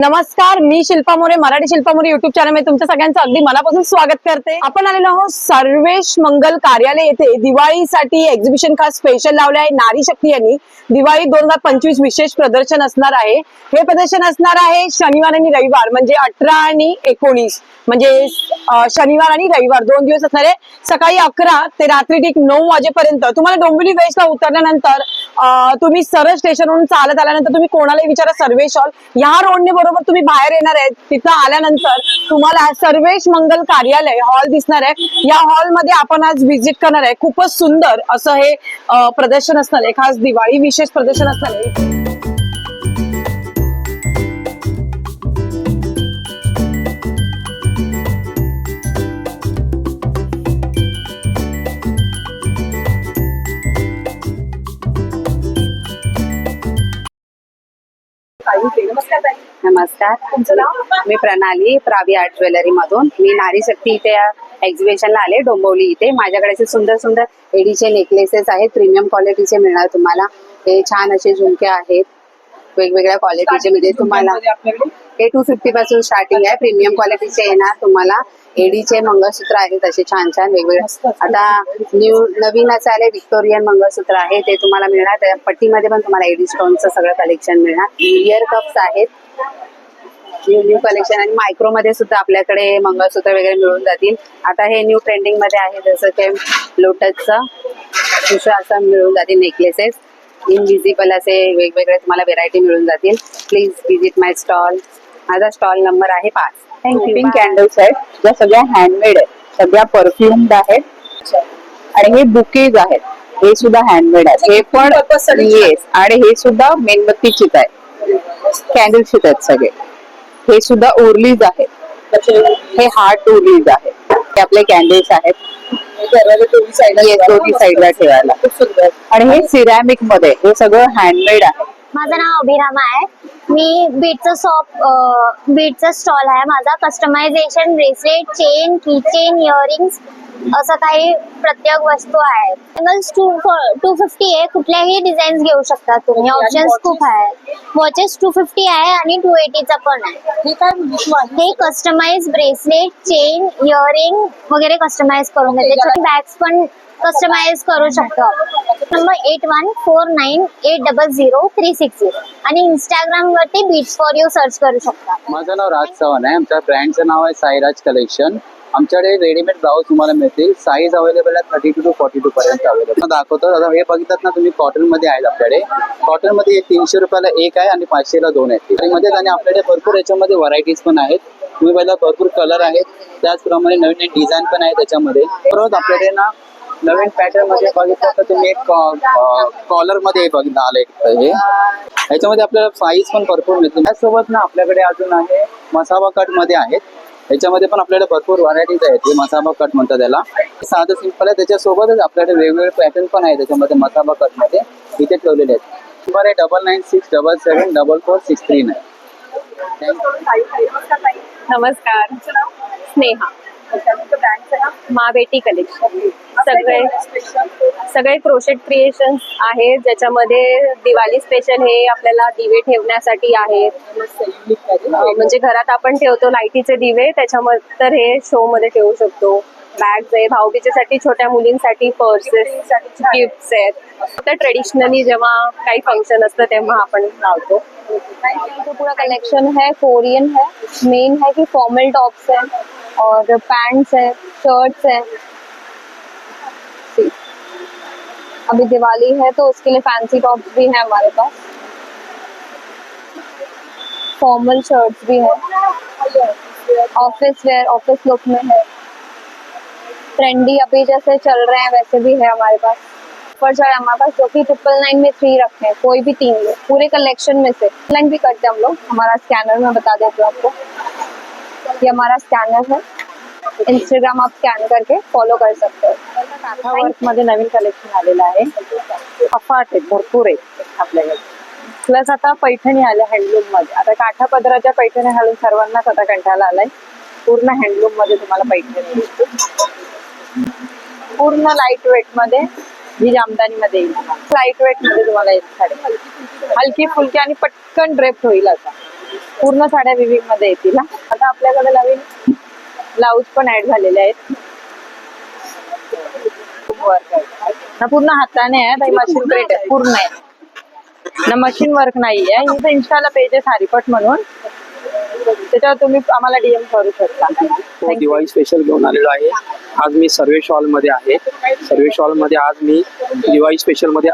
नमस्कार मी शिल्पा मोरे मराठी शिल्पा मोरे युट्यूब चॅनलमध्ये तुमच्या सगळ्यांचं अगदी मनापासून स्वागत करते. आपण आलेलो आहोत सर्वेश मंगल कार्यालय येथे. दिवाळीसाठी एक्झिबिशन खास स्पेशल लावले आहे. नारी शक्ती यांनी. दिवाळी दोन हजार पंचवीस विशेष प्रदर्शन असणार आहे. हे प्रदर्शन असणार आहे शनिवार आणि रविवार म्हणजे अठरा आणि एकोणीस. म्हणजे शनिवार आणि रविवार दोन दिवस असणार आहे. सकाळी अकरा ते रात्री ठीक नऊ वाजेपर्यंत. तुम्हाला डोंबिवली वेस्टला उतरल्यानंतर तुम्ही सरळ स्टेशनवरून चालत आल्यानंतर तुम्ही कोणालाही विचारा सर्वेश हॉल या रोडने बरोबर तुम्ही बाहेर येणार आहे तिथं आल्यानंतर तुम्हाला सर्वेश मंगल कार्यालय हॉल दिसणार आहे. या हॉलमध्ये आपण आज व्हिजिट करणार आहे. खूपच सुंदर असं हे प्रदर्शन असणार आहे. खास दिवाळी विशेष प्रदर्शन असणार आहे. नमस्कार मी प्रणाली प्रावी आर्ट ज्वेलरी मधून. मी नारी शक्ती इथे एक्झिबिशनला आले डोंबवली इथे. माझ्याकडे असे सुंदर सुंदर एडीचे नेकलेसेस आहेत. प्रीमियम क्वालिटीचे मिळणार तुम्हाला. हे छान असे झुमके आहेत. वेगवेगळ्या क्वालिटीचे म्हणजे तुम्हाला हे टू फिफ्टी पासून स्टार्टिंग आहे. प्रीमियम क्वालिटीचे येणार तुम्हाला. एडीचे मंगळसूत्र आहेत असे छान छान वेगवेगळे. आता न्यू नवीन असं आले व्हिक्टोरियन मंगळसूत्र आहे ते तुम्हाला मिळणार. त्या पट्टीमध्ये पण तुम्हाला एडी स्टोनचं सगळं कलेक्शन मिळणार. इयर कप्स आहेत. न्यू न्यू कलेक्शन आणि मायक्रो मध्ये सुद्धा आपल्याकडे मंगळसूत्र वगैरे मिळून जातील. आता हे न्यू ट्रेंडिंगमध्ये आहे जसं की लोटसचं दुसरं असं मिळून जातील नेकलेसेस इनविजिबल असे वेगवेगळे तुम्हाला व्हेरायटी मिळून जातील. प्लीज विजिट माय स्टॉल माझा स्टॉल नंबर आहे पाच. थँक्यू पिंक कॅन्डल्स आहेत. ज्या सगळ्या हँडमेड आहेत. सगळ्या परफ्युम्ड आहेत. आणि हे बुकेज आहेत. हे सुद्धा हँडमेड आहेत. हे पण येस आणि हे सुद्धा मेणबत्तीचीच आहे कॅन्डलशीट आहेत सगळे. हे सुद्धा ओरलीज आहेत. हे हार्ट ओरलीज आहेत. हे आपले कॅन्डल्स आहेत. दोन्ही साईडला ठेवायला. आणि हे सिरॅमिकमध्ये हे सगळं हँडमेड आहे. माझं नाव अभिरामा आहे. मी बीटचं शॉप बीटचं स्टॉल आहे माझा. Customization bracelet chain keychain earrings असं काही प्रत्येक वस्तू आहे. बँगल्स टू टू फिफ्टी आहे. कुठल्याही डिझाईन्स घेऊ शकता तुम्ही. ऑप्शन्स खूप आहे वॉचेस टू फिफ्टी आहे आणि टू एटीचा पण आहे. हे कस्टमाइज ब्रेसलेट चेन इयरिंग वगैरे कस्टमाइज करून त्याच्यात बॅग्स पण कस्टमाइज करू शकतो. Number eight one four nine eight double zero three six zero आणि इंस्टाग्राम वरती बीट्स फॉर यू सर्च करू शकता. माझं नाव राज चव्हाण आहे. आमच्या ब्रँडचं नाव आहे साईराज कलेक्शन आमच्याकडे रेडीमेड ब्लाऊज तुम्हाला मिळतील. साईज अवेलेबल आहे thirty two to forty two पर्यंत अवेलेबल दाखवतो. आता हे बघितलं ना तुम्ही कॉटनमध्ये आहेत आपल्याकडे. कॉटनमध्ये एक तीनशे रुपयाला एक आहे आणि पाचशेला दोन आहेत. मध्ये आणि आपल्याकडे भरपूर याच्यामध्ये व्हरायटीज पण आहेत. तुम्ही पहिला भरपूर कलर आहेत. त्याचप्रमाणे नवीन नवीन डिझाईन पण आहे त्याच्यामध्ये. परत आपल्याकडे ना नवीन पॅटर्नमध्ये बघितलं तर तुम्ही एक कॉलरमध्ये बघितलं आलं एक हे याच्यामध्ये आपल्याला साईज पण भरपूर मिळतील त्याचसोबत ना आपल्याकडे अजून आहे मसाबा कटमध्ये आहेत. याच्यामध्ये पण आपल्याला भरपूर व्हरायटीज आहेत. हे मसाबा कट म्हणतात त्याला. साधं सिंपल आहे. त्याच्यासोबतच आपल्याकडे वेगवेगळे पॅटर्न पण आहेत त्याच्यामध्ये मसाबा कटमध्ये. इथे ठेवलेले आहेत. नंबर आहे double nine six double seven double four six three nine नमस्कार स्नेहा. मा बेटी कलेक्शन सगळे सगळे क्रोशेट क्रिएशन्स आहेत ज्याच्यामध्ये दिवाळी स्पेशल हे आपल्याला दिवे ठेवण्यासाठी आहेत म्हणजे घरात आपण ठेवतो लाईटीचे दिवे त्याच्यामध्ये तर हे शो मध्ये ठेवू शकतो. बॅग्स आहे भाऊबीजेसाठी छोट्या मुलींसाठी पर्सेस गिफ्ट्स आहेत. तर ट्रेडिशनली जेव्हा काही फंक्शन असतं तेव्हा आपण लावतो. तो पूरा कलेक्शन है कोरियन है मेन है कि फॉर्मल टॉप्स है और पैंट्स है शर्ट्स है अभी दिवाली है तो उसके लिए फैंसी टॉप्स भी है हमारे पास. फॉर्मल शर्ट्स भी है. ऑफिस वेयर ऑफिस लुक में है. ट्रेंडी अभी जैसे चल रहे हैं, वैसे भी है हमारे पास। ऊपर चढ़े हमारे पास जो कि ट्रिपल नाइन में थ्री रखे हैं, कोई भी तीन लो पूरे कलेक्शन में से। लाइन भी करते हैं हम लोग। हमारा स्कैनर में बता देती हूँ आपको। ये हमारा स्कैनर है। इंस्टाग्राम आप स्कैन करके फॉलो कर सकते हो। मध्ये नवीन कलेक्शन आलेलं आहे. अफाट आहेत भरपूर आहेत आपल्याकडे. प्लस आता पैठणी आल्या हँडलूम मध्ये. आता काठा पदराच्या पैठणी घालून सर्वांनाच आता कंटाळा आलाय. पूर्ण हँडलूम मध्ये तुम्हाला पैठणी पूर्ण लाइट वेटमध्ये ही जामदानी मध्ये येईल. लाइट वेटमध्ये तुम्हाला येईल साडी हलकी फुलकी आणि पटकन ड्रेप होईल आता. पूर्ण साड्या विविंगमध्ये येतील आता आपल्याकडे नवीन ब्लाऊज पण ऍड झालेले आहेत. ना पूर्ण हाताने आहे मशीन प्रिंट आहे. पूर्ण आहे. ना मशीन वर्क नाही आहे इथं इन्स्टाला पेज आहे सारीपट म्हणून. त्याच्यावर तुम्ही आम्हाला डीएम करू शकता. Thank you. दिवाळी स्पेशल घेऊन आलेलो आहे. आज मी सर्वेश हॉलमध्ये आहे. सर्वेश हॉलमध्ये आज मी दिवाळी स्पेशलमध्ये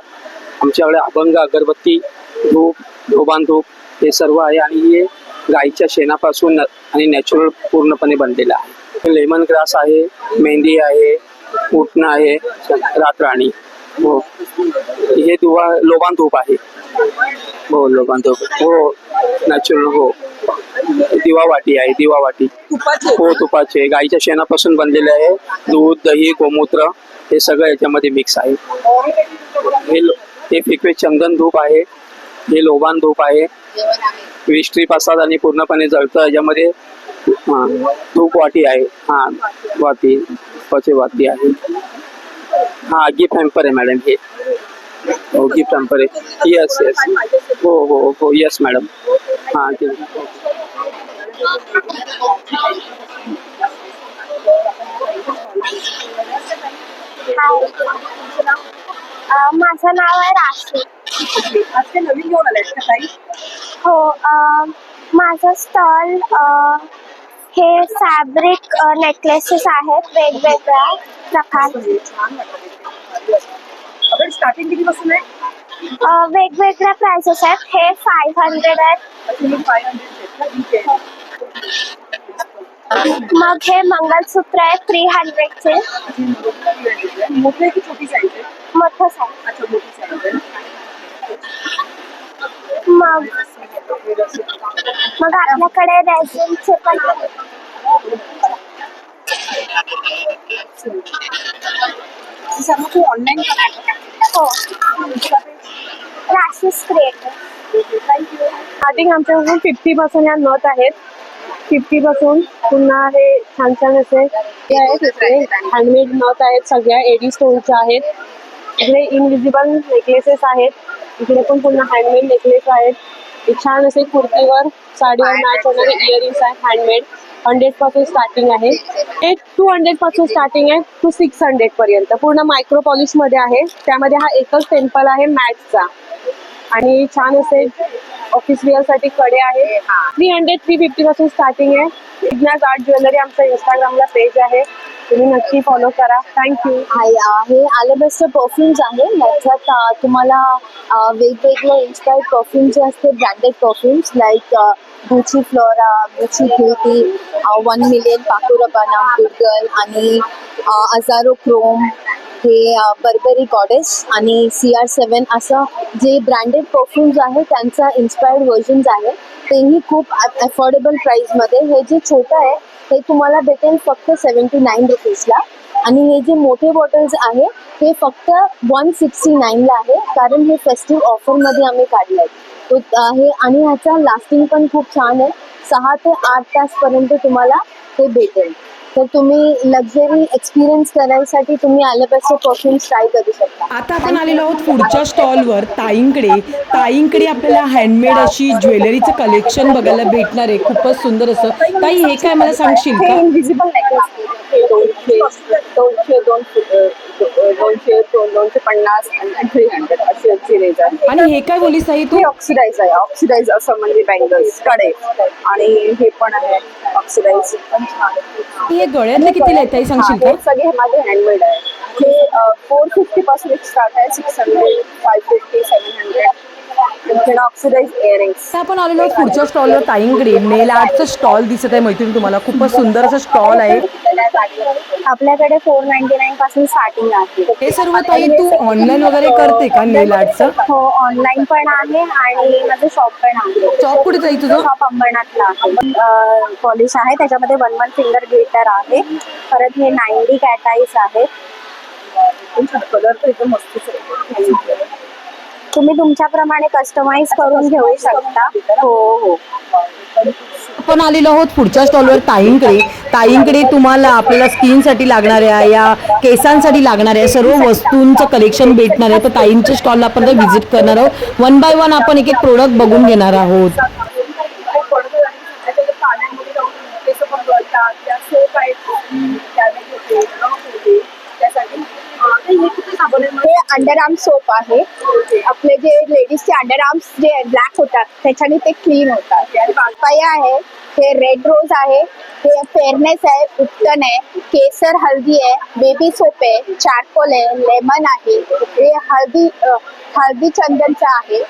आमच्याकडे अभंग अगरबत्ती धूप धोबान धूप हे सर्व आहे आणि हे गाईच्या शेणापासून आणि नॅचरल पूर्णपणे बनलेलं आहे. लेमन ग्रास आहे मेहंदी आहे उटणं आहे रातराणी. हो. हे दुवा लोबान धूप आहे. हो लोबान धूप हो नॅचरल हो. दिवा वाटी आहे दिवा वाटी हो तुपाचे. गाईच्या शेणापासून बनलेले आहे. दूध दही गोमूत्र हे सगळं याच्यामध्ये मिक्स आहे. हे लो- हे फिकवे चंदन धूप आहे. हे लोबान धूप आहे. विष्ट्री प्रसाद आणि पूर्णपणे जळतं. याच्यामध्ये हा, धूप वाटी आहे. हा तुपाची वाती आहे. हा गिफ्ट हॅम्पर आहे मॅडम हे हो गिफ्ट हॅम्पर आहे येस येस हो। हो हो येस मॅडम हाँ माझं नाव आहे राशी नवीन घेऊन आलाय का ताई? हो माझं स्टॉल हे फॅब्रिक नेकलेसेस आहेत वेगवेगळ्या प्रकारचे. आपण स्टार्टिंग किती पासून आहे? वेगवेगळ्या प्राइसेस आहेत. हे फाईव्ह हंड्रेड आहेत. मग हे मंगलसूत्र आहे थ्री हंड्रेडचे मोठे की छोटी साईज मोठं साईज मग मग आपल्याकडे रेझिनचे पण ऑनलाईन हो राशीस क्रिएटर स्टार्टिंग आमच्याकडून फिफ्टी पासून या नथ आहेत. फिफ्टी पासून पुन्हा हे छान छान असे हे आहेत. इकडे हँडमेड नथ आहेत. सगळ्या एडी स्टोनच्या आहेत. इकडे इनविजिबल नेकलेसेस आहेत. इकडे पण पूर्ण हँडमेड नेकलेस आहेत. छान असे कुर्तीवर साडीवर मॅच होणारे इयरिंग्स आहेत हँडमेड हंड्रेडपासून स्टार्टिंग आहे. हे टू हंड्रेडपासून स्टार्टिंग आहे टू सिक्स हंड्रेड पर्यंत. पूर्ण मायक्रो पॉलिशमध्ये आहे. त्यामध्ये हा एकच टेम्पल आहे मॅचचा आणि छान असे ऑफिस वेअरसाठी कडे आहेत थ्री हंड्रेड थ्री फिफ्टी पासून स्टार्टिंग आहे. विज्ञास आर्ट ज्वेलरी आमचा इंस्टाग्रामला पेज आहे. तुम्ही नक्की फॉलो करा. थँक्यू हाय हे आलेबेस्टर परफ्युम्स आहे. याच्यात तुम्हाला वेगवेगळे इन्स्पायर्ड परफ्युम जे असते branded perfumes like Gucci Flora Gucci beauty one million paco rabanne गुडगल आणि हजारो क्रोम हे बर्बरी गॉडेस आणि सी आर सेवन असं जे ब्रँडेड परफ्युम्स आहे त्यांचा इन्स्पायर्ड व्हर्जन्स आहे. तेही खूप अफोर्डेबल प्राईसमध्ये हे जे छोटं आहे ते तुम्हाला भेटेल फक्त सेवन्टी नाईन रुपीजला आणि हे जे मोठे बॉटल्स आहे ते फक्त वन सिक्स्टी नाईनला आहे कारण हे फेस्टिव्ह ऑफरमध्ये आम्ही काढलं आहे हे आणि ह्याचा लास्टिंग पण खूप छान आहे. सहा ते आठ तासपर्यंत तुम्हाला हे भेटेल. तर तुम्ही लक्झरी एक्सपिरियन्स करायसाठी तुम्ही आल्यापासून परफ्युम्स ट्राय करू शकता. आता आपण आलेलो आहोत पुढच्या स्टॉलवर ताईंकडे. ताईंकडे आपल्याला हँडमेड अशी ज्वेलरीचं कलेक्शन बघायला भेटणार आहे. खूपच सुंदर असं. ताई हे काय मला सांगशील का? इनविजिबल नेकलेस दोनशे दोनशे दोन दोनशे दोनशे पन्नास आणि थ्री हंड्रेड अशी अशी रेंज आहे आणि हे काय बोलीस ताई तू? हे ऑक्सिडाईज आहे. ऑक्सिडाईज असं म्हणजे बँगल्सकडे. आणि हे पण आहे. ऑक्सिडाईज हे गळ्यातले किती आहे ताई सांगशील का? सगळे माझे हँडमेड आहे. हे फोर फिफ्टी पासून एक स्टार्ट आहे six hundred five fifty seven hundred oxidise earrings आपण आलेलो आहोत पुढच्या स्टॉलवर ताईंकडे नेल आर्टचं स्टॉल दिसत आहे मैत्रीण तुम्हाला. खूपच सुंदर असं स्टॉल आहे. आपल्याकडे फोर नाईन्टी नाईन पासून स्टार्टिंग आहे. हे सर्व ताई तू ऑनलाईन वगैरे करते का नेल आर्टचं हो ऑनलाईन पण आहे आणि माझं शॉप पण आहे. शॉप कुठे ताई तुझं? शॉप अंबरनाथला आहे. पॉलिश आहे. त्याच्यामध्ये वन वन फिंगर ग्लिटर आहे. परत हे नाईन्टी कॅटाईस आहे. कलर तर एकदम मस्तच आहे. तुम्ही तुमच्याप्रमाणे कस्टमाइज करून घेऊ शकता. हो हो. आपण आलेलो आहोत पुढच्या स्टॉलवर ताईंकडे. ताईंकडे तुम्हाला आपल्याला स्किनसाठी लागणाऱ्या या केसांसाठी लागणाऱ्या सर्व वस्तूंचं कलेक्शन भेटणार आहे. तर ताईंच्या स्टॉलला आपण व्हिजिट करणार आहोत. वन बाय वन आपण एक एक प्रोडक्ट बघून घेणार आहोत. त्यासाठी हे अंडर आर्म सोप आहे. आपले जे लेडीजचे अंडर आर्म्स जे ब्लॅक होतात त्याच्याने ते क्लीन होतात. पाया आहे. हे रेड रोज आहे. हे फेअरनेस आहे उत्तन आहे. केसर हल्दी आहे बेबी सोप आहे चारकोल आहे लेमन आहे. हे हळदी अ, हळदी चंदनचं आहे.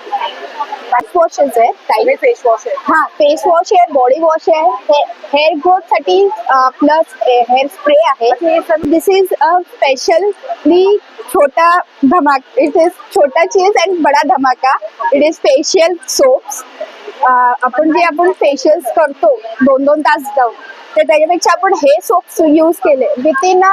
फेस आहे काही वॉश आहे. हा फेस वॉश आहे बॉडी वॉश आहे. हे हेअर ग्रोथसाठी प्लस हेअर स्प्रे आहे. दिस इज अ स्पेशली छोटा धमाका. इट इज छोटा चीज अँड बडा धमाका. इट इज फेशियल सोप्स आपण जे आपण फेशियल्स करतो दोन दोन तास जाऊन तर त्याच्यापेक्षा आपण हे सोप्स यूज केले. With in a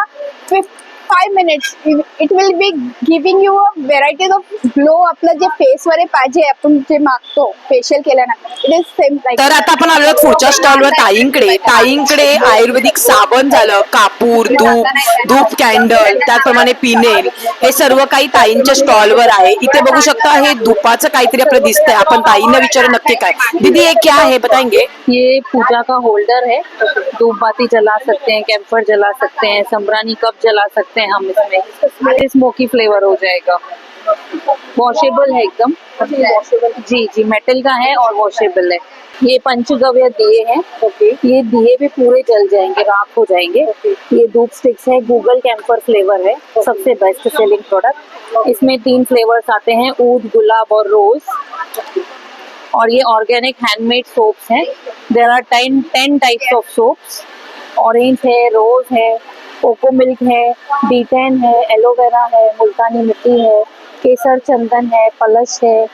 five minutes it will be giving you a varieties of glow आपलं जे फेसवर पाहिजे आपण जे मागतो फेशियल केल्यानंतर. इट इज सेम लाईक तर आता आपण आलो पुढच्या स्टॉलवर ताईंकडे. ताईंकडे आयुर्वेदिक साबण झालं कापूर धूप धूप कॅन्डल त्याचप्रमाणे पिनेल. हे सर्व काही ताईंच्या स्टॉलवर आहे. इथे बघू शकता हे धुपाचं काहीतरी आपलं दिसतंय. आपण ताईंना विचारू नक्की काय. दीदी ये क्या है बताएंगे? ये पूजा का होल्डर है धूप बाती जला सकते हैं कैंपर जला सकते हैं संबरानी कप जला सकते हैं हम इसमें स्मोकी फ्लेवर हो जाएगा। वॉशेबल है एकदम। जी जी मेटल का है और वॉशेबल है। ये पंचगव्य दिए हैं। ये दिए भी पूरे जल जाएँगे राख हो जाएँगे। ये धूप स्टिक्स है गूगल कैंपर फ्लेवर है सबसे बेस्ट सेलिंग प्रोडक्ट इसमें तीन फ्लेवर्स आते हैं ऊद गुलाब और रोज और ये ऑर्गेनिक हैंडमेड सोप्स हैं। There are ten ten types of soaps orange है रोज है। कोको मिल्क है डीटेन है एलोवेरा है मुल्तानी मिट्टी है केसर चंदन है पलश है।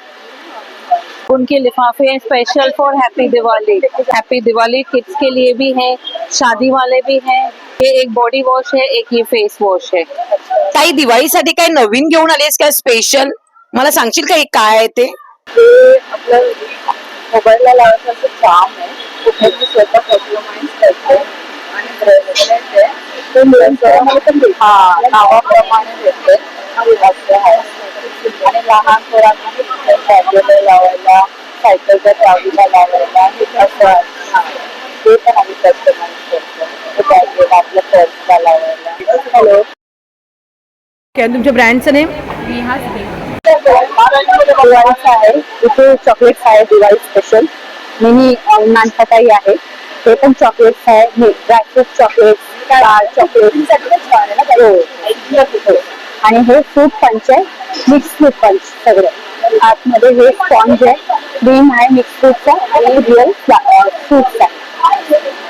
उनके लिफाफे हैं special for happy Diwali happy Diwali kids के लिए भी है शादी वाले भी हैं। ये एक बॉडी वॉश है एक ये फेस वॉश है। ताई दिवाळीसाठी काय नवीन घेऊन आलीस काय स्पेशल मला सांगशील का हे काय आहे ते? ते आपलं मोबाईलला लावायचं काम आहे. कुठल्याची स्वतः कस्टमाइज करते आणि ब्रेसलेट आहे ते मिळून. हा नावाप्रमाणे आहे आणि लहान लावायला सायकलच्या चावीला लावायला हे असं आहे. ते पण आम्ही कस्टमाइज करतो ते बॅगेला आपल्या पर्सला लावायला हॅलो काय तुमच्या ब्रँडचं नेम दिवाळीचं आहे इथे चॉकलेट्स आहे दिवाळी स्पेशल मिनी नानपटाई आहे ते पण चॉकलेट्स आहे ड्रायफ्रूट चॉकलेट चॉकलेट हो आणि हे फ्रूट पंच आहे मिक्स फ्रूट पंच सगळं आतमध्ये हे स्पॉन्ज आहे क्रीम आहे मिक्स फ्रूटचा आणि रिअल फ्रुट्स आहे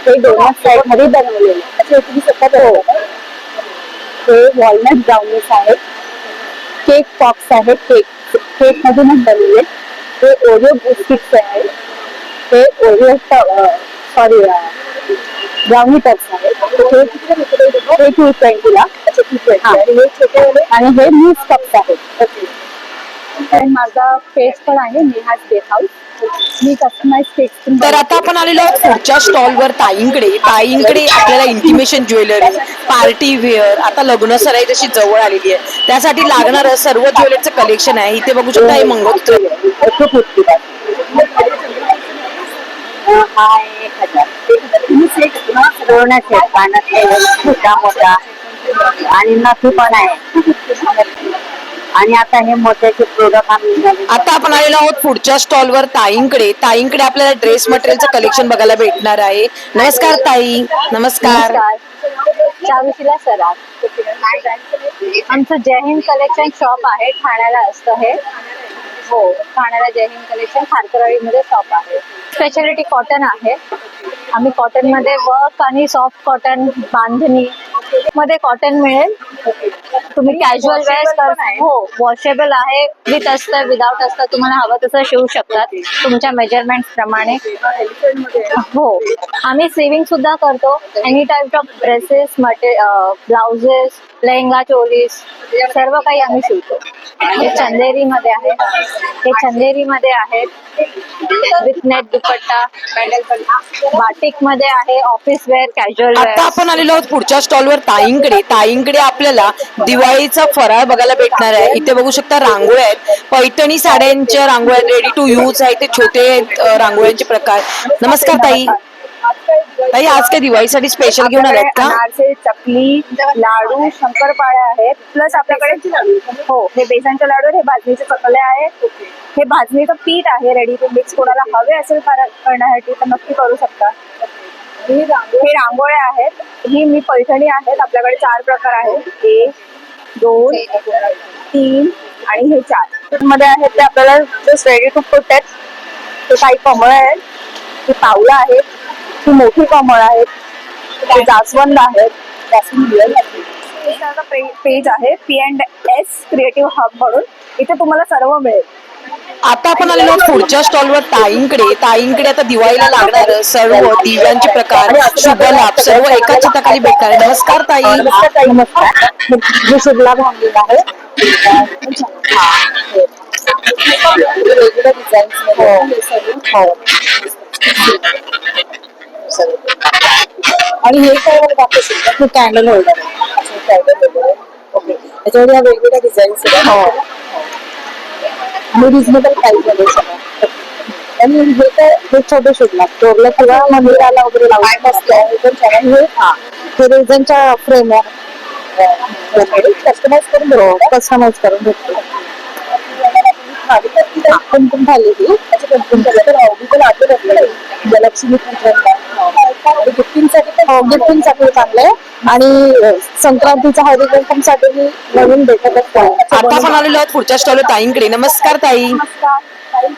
हे। डोनट साईड मध्ये बनवलेले आहे. हो हे. वॉलनट ब्राउनीस आहेत केक पॉप्स आहेत केक केक मधूनच बनवले ते ओरिओ बिस्किट्स आहेत. ते ओरिओ सॉरी ब्राउनी टप्स आहेत हे टू ट्वेंटीला आणि हे न्यूज कप्स आहेत माझा पेज पण आहे नेहाज बेक हाऊस मी कस्टमाइज केक्स तर आता आपण आलेलो आहोत पुढच्या स्टॉलवर ताईंकडे. ताईंकडे आपल्याला इंटिमेशन ज्वेलरी पार्टी वेअर आता लग्न सराई जशी जवळ आलेली आहे. त्यासाठी लागणारं सर्व ज्वेलरीचं कलेक्शन आहे. इथे बघू शकता हे. एक हजार दोन आहेत छोटा मोठा आणि नथी पण आहे आणि आता हे मोठ्याचे प्रोडक्ट आम्ही नवीन आता आपण आलेलो आहोत पुढच्या स्टॉलवर ताईंकडे. ताईंकडे आपल्याला ड्रेस मटेरियलचं कलेक्शन बघायला भेटणार आहे. नमस्कार ताई. नमस्कार. चारुशिला सराफ आमचं जय हिंद कलेक्शन शॉप आहे ठाण्याला असतं हे. हो ठाण्याला जय हिंद कलेक्शन खारकरवाडीमध्ये शॉप आहे. स्पेशालिटी कॉटन आहे. आम्ही कॉटनमध्ये वर्क आणि सॉफ्ट कॉटन बांधणी मध्ये कॉटन मिळेल. तुम्ही कॅज्युअल वेअर कर हो वॉशेबल आहे. विथ असतं विदाउट असतं तुम्हाला हवं तसं शिवू शकतात. तुमच्या मेजरमेंट प्रमाणे. हो. आम्ही सेविंग सुद्धा करतो. एनी टाईप ऑफ ड्रेसेस मटे ब्लाउजेस लेहंगा चोलीस सर्व काही आम्ही शिवतो. हे चंदेरी मध्ये आहे. हे चंदेरी मध्ये आहेत विथ नेट दुपट्टा. बाटिकमध्ये आहे. ऑफिस वेअर कॅज्युअल आता वेअर आपण आलेलो आहोत पुढच्या स्टॉलवर ताईंकडे ताईंकडे आपल्याला दिवाळीचा फराळ बघायला भेटणार आहे. इथे बघू शकता रांगोळ्या आहेत. पैठणी साड्यांच्या रांगोळ्या रेडी टू यूज आहे ते छोटे रांगोळ्यांचे प्रकार. नमस्कार ताई. ताई आज काय दिवाळीसाठी स्पेशल घेऊन आलात का? अनारसे चकली लाडू शंकरपाळ्या आहेत. प्लस आपल्याकडे हो हे बेसनचे लाडू आहेत, हे भाजणीचे चकले आहेत. हे भाजणीचं पीठ आहे. रेडी टू मिक्स कोणाला हवे असेल करा- करण्यासाठी तर नक्की करू शकता. हे रांगोळ्या आहेत. ही मी पैठणी आहेत. आपल्याकडे चार प्रकार आहेत. एक दोन तीन आणि हे चार. मध्ये आहेत ते आपल्याला जस्ट रेडी टू पुट आहेत. ते काही कमळ आहेत. ते पावलं आहेत. ही मोठी कमळ आहेत. ते जास्वंद आहेत पेज आहे. P and S creative hub म्हणून. इथे तुम्हाला सर्व मिळेल. आता आपण आलेलो पुढच्या स्टॉलवर ताईंकडे. ताईंकडे आता दिवाळीला लागणार सर्व दिव्यांचे प्रकार शुभ लाभ सर्व एकाच छताखाली भेटणार. नमस्कार ताई. नमस्कार मी शुभला भांगील आहे वेगवेगळ्या डिझाईन्स आणि हे काय दाखवू शकता हे candle holder candle holder okay त्याच्यामध्ये या वेगवेगळ्या डिझाईन्स आहेत. आणि रिझनेबल प्राइस मध्ये सगळं. आणि हे काय हे छोटे शुभला स्टोरला किंवा मंदिराला वगैरे लावून छान आहे. हे हा. हे रेझनच्या फ्रेम आहे कस्टमाइज करून भेटतो. कस्टमाइज करून भेटतो. कुंकुम झाली ती कुंकुम पण आठवत असलं गॅलक्सी गिफ्टिंगसाठी पण गिफ्टिंगसाठी चांगलं आहे. आणि संक्रांतीचा हळदी कुंकुमसाठी मी नवीन भेटत असतो आता आलेलो आहोत पुढच्या स्टॉलवर ताईंकडे. नमस्कार ताई.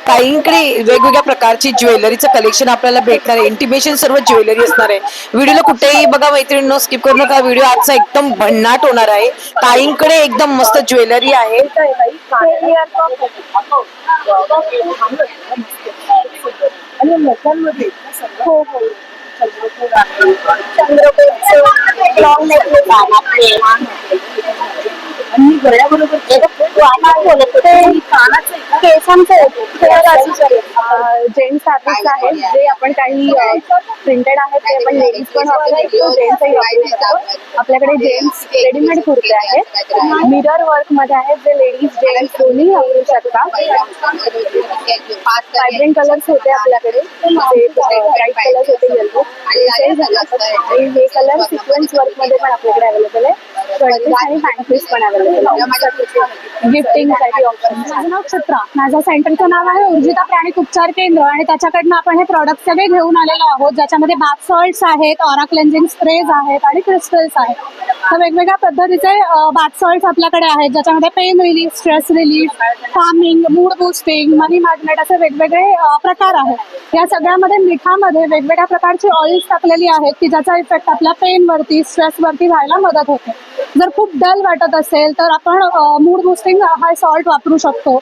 ताईंकडे वेगवेगळ्या प्रकारची ज्वेलरीचं कलेक्शन आपल्याला भेटणार आहे. इंटिमेशन सर्व ज्वेलरी असणार आहे. व्हिडिओला कुठेही बघा मैत्रिणींनो स्किप करू नका. व्हिडिओ आजचा एकदम भन्नाट होणार आहे. ताईंकडे एकदम मस्त ज्वेलरी आहे. आणि लॉंग नेकलेस आणि गळ्याबरोबर केसांचं जेंट्स आर्टिस्ट आहेत जे आपण काही प्रिंटेड आहेत ते आपण लेडीज पण शकतो जेंट्सही शकतो आपल्याकडे जेंट्स रेडीमेड कुर्ते आहेत. मिरर वर्कमध्ये आहेत जे लेडीज जेंट्स दोन्ही वापरू शकतात. व्हायब्रंट कलर्स होते आपल्याकडे. ब्राईट कलर्स होते आणि हे कलर सिक्वेन्स वर्कमध्ये पण आपल्याकडे अवेलेबल आहे. आणि पण अवेलेबल आहे गिफ्टिंग साठी ऑप्शन माझं नाव चित्रा माझं सेंटरचं नाव आहे उर्जिता प्राणिक उपचार केंद्र आणि त्याच्याकडनं आपण हे प्रॉडक्ट सगळे घेऊन आलेलो आहोत ज्याच्यामध्ये बाथ सॉल्ट्स आहेत ऑरा क्लेन्झिंग स्प्रेज आहेत आणि क्रिस्टल्स आहेत. तर वेगवेगळ्या पद्धतीचे बाथ सॉल्ट्स आपल्याकडे आहेत ज्याच्यामध्ये pain relief stress relief farming mood boosting money magnet असे वेगवेगळे प्रकार आहेत. या सगळ्यामध्ये मिठामध्ये वेगवेगळ्या प्रकारची ऑइल्स टाकलेली आहेत की ज्याचा इफेक्ट आपल्या पेनवरती स्ट्रेसवरती व्हायला मदत होते. जर खूप डल वाटत असेल तर आपण मूड बुस्टिंग हा सॉल्ट वापरू शकतो.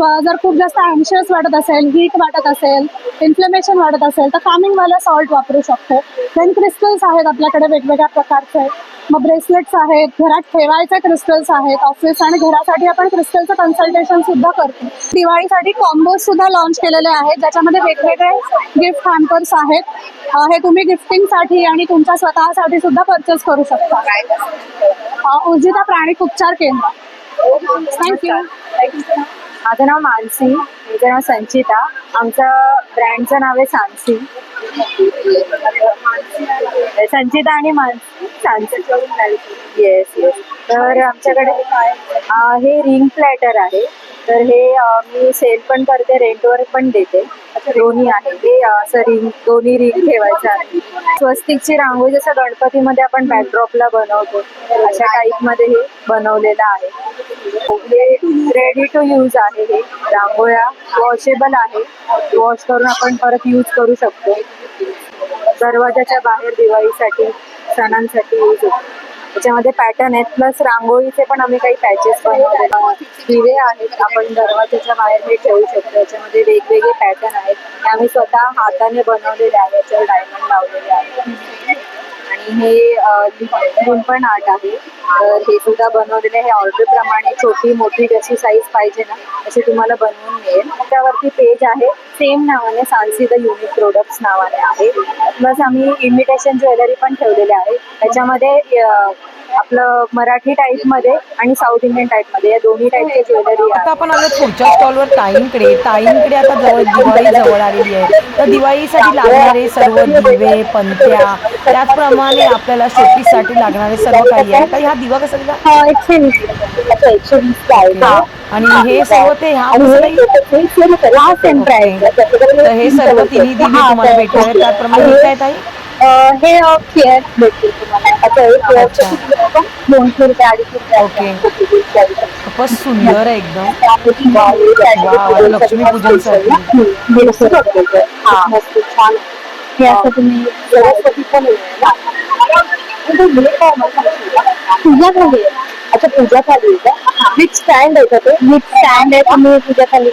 जर खूप जास्त अँशियस वाटत असेल हीट वाटत असेल इन्फ्लेमेशन वाटत असेल तर कामिंगवाला वाला सॉल्ट वापरू शकतो. देन क्रिस्टल्स आहेत आपल्याकडे वेगवेगळ्या प्रकारचे. मग ब्रेसलेट्स आहेत घरात ठेवायचे क्रिस्टल्स आहेत ऑफिस आणि घरासाठी आपण क्रिस्टलचं कन्सल्टेशन सुद्धा करतो. दिवाळीसाठी कॉम्बोज सुद्धा लॉन्च केलेले आहेत. ज्याच्यामध्ये वेगवेगळे गिफ्ट हॅम्पर्स आहेत. हे तुम्ही गिफ्टिंगसाठी आणि तुमच्या स्वतःसाठी सुद्धा परचेस करू शकता. उर्जिता प्राणिक उपचार केंद्र. थँक्यू माझं नाव मानसी. माझं नाव संचिता. आमचं ब्रँडचं नाव आहे सांसी. संचिता आणि मानसी. सांसी. येस येस तर आमच्याकडे हे रिंग प्लॅटर आहे. तर हे मी सेल पण करते रेंटवर पण देते. दोन्ही आहे. हे असं रिंग दोन्ही रिंग ठेवायचं आहे स्वस्तिकची रांगोळी जसं गणपतीमध्ये आपण बॅकड्रॉपला बनवतो अशा टाईपमध्ये हे बनवलेलं आहे. हे रेडी टू यूज आहे हे. रांगोळ्या वॉशेबल आहे. वॉश करून आपण परत यूज करू शकतो. दरवाजाच्या बाहेर दिवाळीसाठी सणांसाठी यूज होतो. त्याच्यामध्ये पॅटर्न आहेत. प्लस रांगोळीचे पण आम्ही काही पॅचेस बनवलेले आहेत. दिवे आहेत. आपण दरवाजाच्या बाहेर हे ठेवू शकतो. याच्यामध्ये वेगवेगळे पॅटर्न आहेत. ते आम्ही स्वतः हाताने बनवलेले आहेत. याच्यावर डायमंड लावलेले आहेत. आणि हे कुंपण आर्ट आहे. तर हे सुद्धा बनवलेले हे ऑर्डर प्रमाणे छोटी मोठी जशी साईज पाहिजे ना तशी तुम्हाला बनवून मिळेल. त्यावरती पेज आहे. सेम नावाने सांसी द युनिक प्रोडक्ट्स नावाने आहे. प्लस आम्ही इमिटेशन ज्वेलरी पण ठेवलेले आहे. त्याच्यामध्ये आपलं मराठी टाईपमध्ये आणि साऊथ इंडियन टाईपमध्ये या दोन्ही टाईपचे ज्वेलरी आता आपण आलो पुढच्या स्टॉलवर ताईंकडे. ताईंकडे आता जवळ दिवाळी जवळ आलेली आहे. तर दिवाळीसाठी लागणारे सर्व दिवे पंत्या त्याचप्रमाणे आपल्याला शोपीससाठी लागणारे सर्व काही आहे. तर हा दिवा कसा दिला? एकशे वीस अच्छा एकशे वीस. आणि हे सर्व ते हा काही? हा तर हे सर्व तिन्ही दिवे तुम्हाला भेटणार त्याचप्रमाणे हे काय ताई? हे चेअर भेटतील तुम्हाला आता एक अच्छा. किती आहे? दोनशे रुपये अडीचशे रुपये ओके. खूपच सुंदर आहे एकदम वा, वा, लक्ष्मीपूजनसाठी. हा अच्छा पूजा खाली आहे का? विथ स्टँड आहे का ते? विथ स्टँड आहे तुम्ही पूजा खाली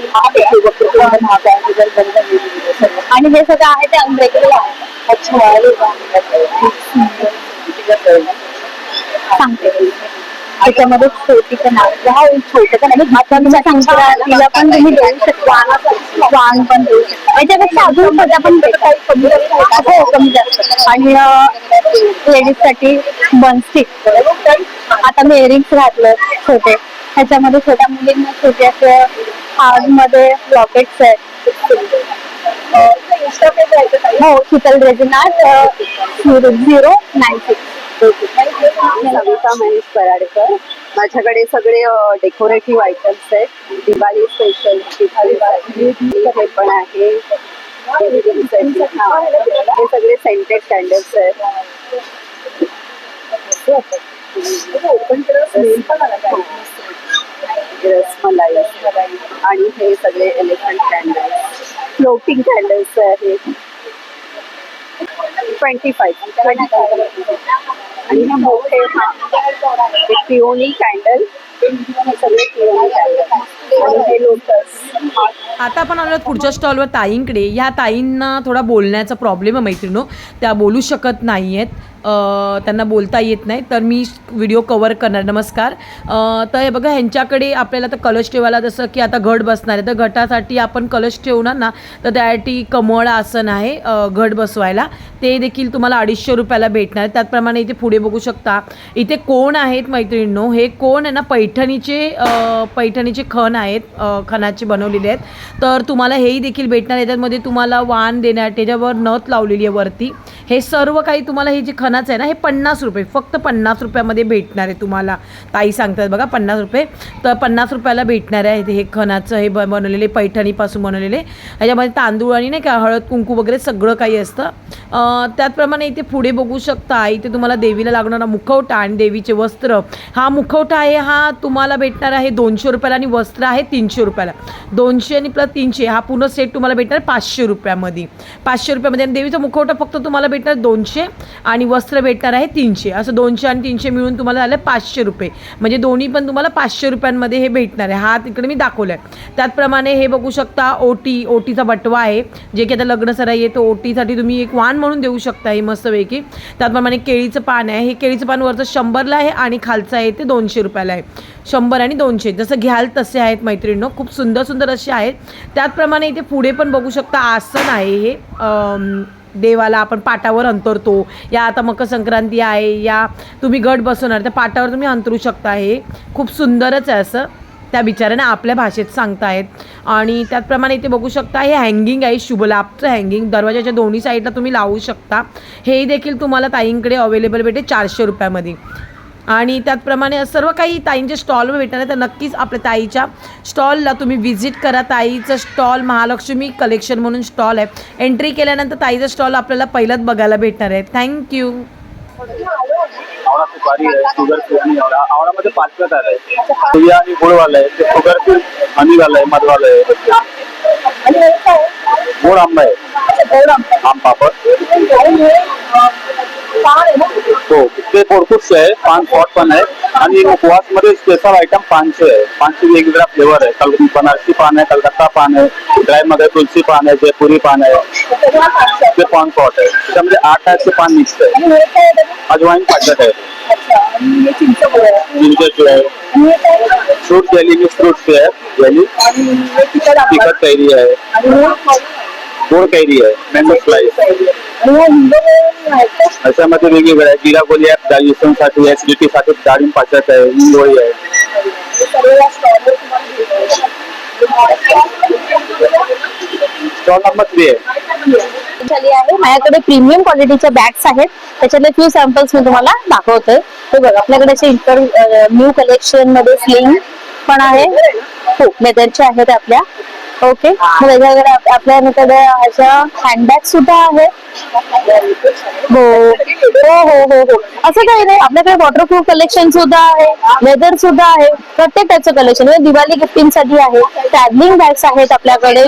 आणि हे सगळं आहे ते अनब्रेकेबल आहे. अच्छा. सांगते. त्याच्यामध्ये छोटी पण आहे हा छोटे पण आहे हाताच्या संक्रांतीला पण तुम्ही देऊ शकता. पण देऊ शकता. याच्यापेक्षा अजून सध्या पण काही कमी जास्त होतात. हो कमी जास्त. आणि लेडीजसाठी बनस्टिक आता मी इयरिंग्स घातलं छोटे. ह्याच्यामध्ये छोट्या मुलींना छोटे असे हार्डमध्ये लॉकेट्स आहेत. हो Sheetal resin art zero nine six. Savita Mahesh Paradkar. माझ्याकडे सगळे डेकोरेटिव्ह आयटम्स आहेत. दिवाळी स्पेशल दिवाळी हे पण आहे. हे सगळे सेंटेड कॅन्डल्स आहेत. रसमलाई. आणि हे सगळे एलिफंट कॅन्डल्स फ्लोटिंग कॅन्डल्स आहेत. ट्वेंटी फाईव्ह ट्वेंटी फाईव्ह आणि हे. मोठे हां पिओनी कॅन्डल सगळे पिओनी कॅन्डल आणि हे लोटस आता आपण आलो पुढच्या स्टॉलवर ताईंकडे. या ताईंना थोडा बोलण्याचा प्रॉब्लेम आहे मैत्रिणो. त्या बोलू शकत नाही आहेत त्यांना बोलता येत नाही. तर मी व्हिडिओ कवर करणार. नमस्कार. तर हे बघा ह्यांच्याकडे आपल्याला तर कलश ठेवायला जसं की आता घट बसणार आहे. तर घटासाठी आपण कलश ठेवणार ना तर त्यासाठी कमळ आसन आहे घट बसवायला. ते देखील तुम्हाला अडीचशे रुपयाला भेटणार त्याचप्रमाणे इथे पुढे बघू शकता इथे कोण आहेत मैत्रिणींनो? हे कोण आहे ना पैठणीचे पैठणीचे खण आहेत खणाचे बनवलेले आहेत. तर तुम्हाला हेही देखील भेटणार याच्यामध्ये तुम्हाला वाण देण्यात त्याच्यावर नथ लावलेली आहे वरती. हे सर्व काही तुम्हाला हे जे खण खणाचं आहे ना हे पन्नास रुपये फक्त पन्नास रुपयामध्ये भेटणार आहे तुम्हाला. ताई सांगतात बघा पन्नास रुपये. तर पन्नास रुपयाला भेटणार आहे हे खणाचं हे ब बनवलेले पैठणीपासून बनवलेले. ह्याच्यामध्ये तांदूळ आणि नाही का हळद कुंकू वगैरे सगळं काही असतं. त्याचप्रमाणे इथे पुढे बघू शकता इथे तुम्हाला देवीला लागणारा मुखवटा आणि देवीचे वस्त्र. हा मुखवटा आहे हा तुम्हाला भेटणार आहे दोनशे रुपयाला आणि वस्त्र आहे तीनशे रुपयाला. दोनशे आणि प्लस तीनशे हा पूर्ण सेट तुम्हाला भेटणार पाचशे रुपयामध्ये. पाचशे रुपयामध्ये. आणि देवीचा मुखवटा फक्त तुम्हाला भेटणार दोनशे आणि वस्त्र वस्त्र भेटणार आहे तीनशे. असं दोनशे आणि तीनशे मिळून तुम्हाला झालं पाचशे रुपये. म्हणजे दोन्ही पण तुम्हाला पाचशे रुपयांमध्ये हे भेटणार आहे. हा तिकडे मी दाखवला आहे त्याचप्रमाणे हे बघू शकता ओटी ओटीचा बटवा आहे. जे की आता लग्न सराई आहे तो ओटीसाठी तुम्ही एक वाण म्हणून देऊ शकता हे मस्तपैकी. त्याचप्रमाणे केळीचं पान आहे. हे केळीचं पान वरचं शंभरला आहे आणि खालचं आहे ते दोनशे रुपयाला आहे. शंभर आणि दोनशे. जसं घ्याल तसे आहेत मैत्रिणींनो. खूप सुंदर सुंदर असे आहेत. त्याचप्रमाणे इथे पुढे पण बघू शकता आसन आहे हे. देवाला आपण पाटावर अंतरतो. या आता मकर संक्रांती आहे या तुम्ही गट बसवणार त्या पाटावर तुम्ही अंतरू शकता हे खूप सुंदरच आहे असं त्या बिचाऱ्याने आपल्या भाषेत सांगतायत आणि त्याचप्रमाणे इथे बघू शकता हे हँगिंग आहे शुभलाभचं हँगिंग दरवाजाच्या दोन्ही साईडला तुम्ही लावू शकता. हे देखील तुम्हाला ताईंकडे अवेलेबल भेटेल चारशे रुपयामध्ये. आणि त्याचप्रमाणे सर्व काही ताईंचे स्टॉलवर भेटणार आहे तर नक्कीच आपल्या ताईच्या स्टॉलला तुम्ही व्हिजिट करा. ताईचं स्टॉल महालक्ष्मी कलेक्शन म्हणून स्टॉल आहे. एंट्री केल्यानंतर ताईचं स्टॉल आपल्याला पहिलंच बघायला भेटणार आहे. थँक्यू आवळा सुपारी आहे शुगर फ्री आणि आवळा आवळामध्ये पाच प्रकार आहे आणि गुळवाला आहे शुगर फ्री हनीवाला आहे मधवाला आहे गोड आंबा आहे आम पापड ते पोरकुटचे आहे. पान पॉट पण आहे. आणि उपवास मध्ये स्पेशल आयटम पानचे आहे. पानचे वेगवेगळ्या फ्लेवर आहे. कल बनारसी पान आहे कलकत्ता पान आहे ड्राय मध्ये तुलसी पान आहे जयपुरी पान आहे. ते पान पॉट आहे. त्याच्यामध्ये आठ टाईपचे पान मिक्स आहे. अजवाईन पाचट आहे. चिंचेची आहे. फ्रूट जेली मिक्स फ्रूट आहे जेली तिखट कैरी आहे. गोड कैरी आहे मँगो स्लाइस अशामध्ये वेगवेगळ्या आहे. जिरा गोळी आहे डायजेशनसाठी ऍसिडिटी साठी डाळिंब पाचक आहे इंगोळी आहे. स्टॉल नंबर थ्री आहे. झाली आहे. माझ्याकडे प्रीमियम क्वालिटीच्या बॅग्स आहेत. त्याच्यातले फ्यू सॅम्पल्स मी तुम्हाला दाखवते. हे बघ आपल्याकडे असे इंटर न्यू कलेक्शनमध्ये स्लिंग पण आहे. हो लेदरच्या आहेत आपल्या. ओके. त्याच्याकडे आपल्याकडे अशा हँडबॅग सुद्धा आहे. हो. हो हो हो हो. असं काही नाही. आपल्याकडे वॉटरप्रूफ कलेक्शन सुद्धा आहे. लेदर सुद्धा आहे. प्रत्येक टाईपचं कलेक्शन म्हणजे दिवाळी गिफ्टिंगसाठी आहे. ट्रॅव्हलिंग बॅग्स आहेत आपल्याकडे.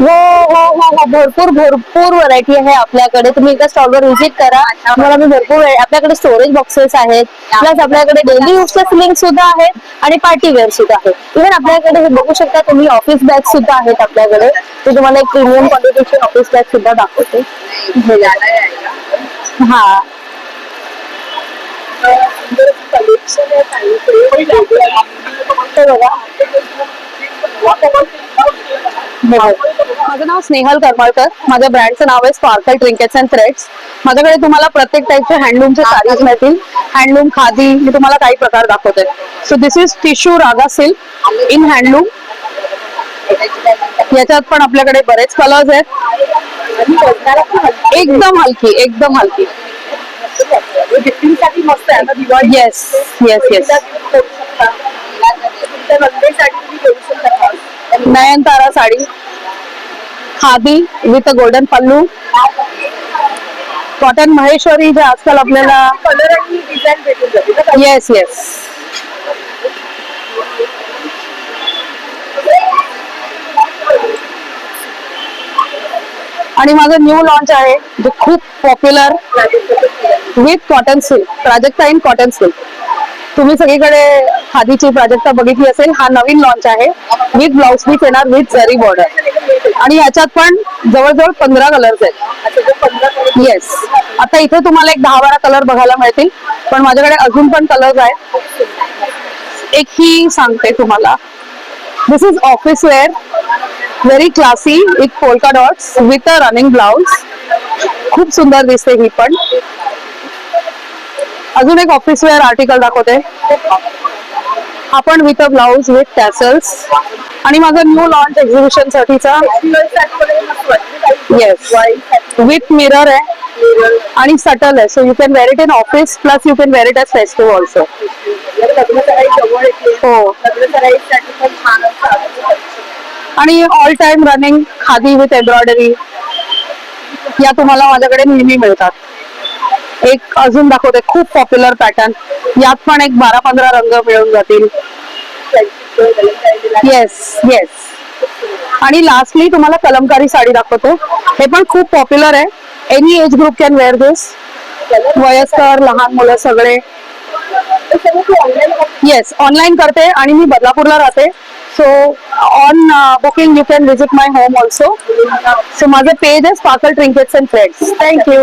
हो हो हो हो. भरपूर भरपूर व्हरायटी आहे आपल्याकडे. तुम्ही एकदा स्टॉलवर व्हिजिट करा. तुम्हाला मी भरपूर आपल्याकडे स्टोरेज बॉक्सेस आहेत. प्लस आपल्याकडे डेली युजच्या सिलिंग सुद्धा आहेत. आणि पार्टी वेअर सुद्धा आहे इव्हन आपल्याकडे हे बघू शकता तुम्ही ऑफिस बॅग सुद्धा आहेत आपल्याकडे. ते तुम्हाला एक प्रीमियम क्वालिटीची ऑफिस बॅग सुद्धा दाखवते. हे. हा हे. माझं नाव स्नेहल करमळकर. माझ्या ब्रँडचं नाव आहे स्पार्कल ट्रिंकेट्स अँड थ्रेड्स माझ्याकडे तुम्हाला प्रत्येक टाईपचे हँडलूमचे साडीज मिळतील. हँडलूम खादी मी तुम्हाला काही प्रकार दाखवते. So this is tissue Raga silk in handloom याच्यात पण आपल्याकडे बरेच कलर्स आहेत. एकदम हलकी एकदम हलकी. Yes yes yes Nayantara sari. Khadi with golden pallu. Cotton Maheshwari जे आजकाल आपल्याला येस येस आणि माझं न्यू लॉन्च आहे. जे खूप popular with cotton silk Prajakta in cotton silk तुम्ही सगळीकडे खादीची प्राजक्ता बघितली असेल हा नवीन लॉन्च आहे. विथ ब्लाउज पीस येणार विथ जरी बॉर्डर आणि याच्यात पण जवळजवळ पंधरा कलर्स आहेत. येस आता इथे तुम्हाला एक दहा बारा कलर बघायला मिळतील पण माझ्याकडे अजून पण कलर्स आहेत. एक ही सांगते तुम्हाला. This is office wear very classy with polka dots with a running blouse खूप सुंदर दिसते ही पण. अजून एक ऑफिस वेअर आर्टिकल दाखवते. आपण with a blouse with tassels आणि माझं न्यू लॉन्च एक्झिबिशन साठीचा. येस विथ मिरर आहे. आणि सटल आहे. So you can wear it in office plus you can wear it as festive also हो. आणि all time running khadi with embroidery या तुम्हाला माझ्याकडे नेहमी मिळतात. एक अजून दाखवते खूप पॉप्युलर पॅटर्न यात पण एक बारा पंधरा रंग मिळून जातील. येस येस आणि लास्टली तुम्हाला कलमकारी साडी दाखवते. हे पण खूप पॉप्युलर आहे. Any age group can wear this वयस्कर लहान मुलं सगळे. येस ऑनलाईन करते आणि मी बदलापूरला राहते. So on booking you can visit my home also so माझं पेज आहे sparkle trinkets and threads thank you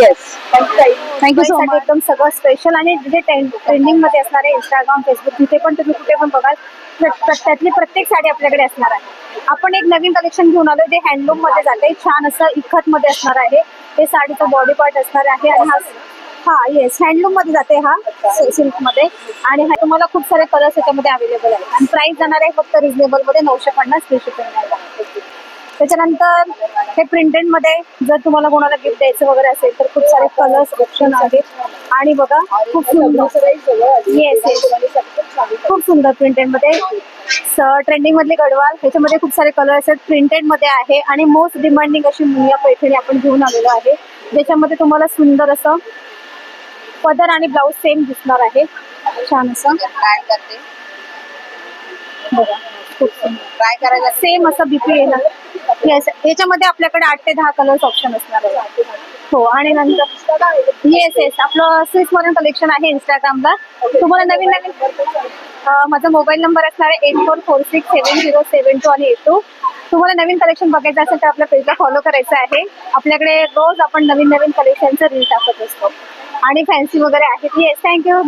yes thank you so much एकदम सगळं स्पेशल आणि जे ट्रेंडिंगमध्ये असणार आहे इंस्टाग्राम फेसबुक तिथे पण तुम्ही कुठे पण बघाल त्यातली प्रत्येक साडी आपल्याकडे असणार आहे. आपण एक नवीन कलेक्शन घेऊन आलो जे हँडलूममध्ये जाते. छान असं इखत मध्ये असणार आहे. हे साडीचा बॉडी पार्ट असणार आहे आणि हा हा येस हँडलूममध्ये जाते हा सिल्कमध्ये. आणि हा तुम्हाला खूप सारे कलर्स याच्यामध्ये अवेलेबल आहेत. आणि प्राइस जाणार आहे फक्त रिझनेबलमध्ये नऊशे पन्नास शिपिंग त्याच्यानंतर हे प्रिंटेडमध्ये जर तुम्हाला कोणाला गिफ्ट द्यायचं वगैरे असेल तर खूप सारे कलर्स ऑप्शन आहेत. आणि बघा खूप सुंदर. येस खूप सुंदर प्रिंटेडमध्ये. ट्रेंडिंग मधली गडवाल त्याच्यामध्ये खूप सारे कलर्स आहेत. प्रिंटेडमध्ये आहे आणि मोस्ट डिमांडिंग अशी मुनिया पैठणी आपण घेऊन आलेलो आहे. ज्याच्यामध्ये तुम्हाला सुंदर असं पदर आणि ब्लाऊज सेम दिसणार आहे. छान असं. ट्राय करते. बघा खूप सुंदर ट्राय करायला सेम असं बीपी येणार येस याच्यामध्ये आपल्याकडे आठ ते दहा कलर्स ऑप्शन असणार आहे. हो आणि नंतर येस येस आपलं स्विस मॉडर्न कलेक्शन आहे इंस्टाग्रामला तुम्हाला नवीन नवीन अं, माझा मोबाईल नंबर असणार आहे eight four four six seven zero seven two आणि एट टू तुम्हाला नवीन कलेक्शन बघायचं असेल तर आपल्या पेजला फॉलो करायचं आहे. आपल्याकडे रोज आपण नवीन नवीन कलेक्शनचं रील टाकत असतो. आणि फॅन्सी वगैरे आहेत. Yes thank you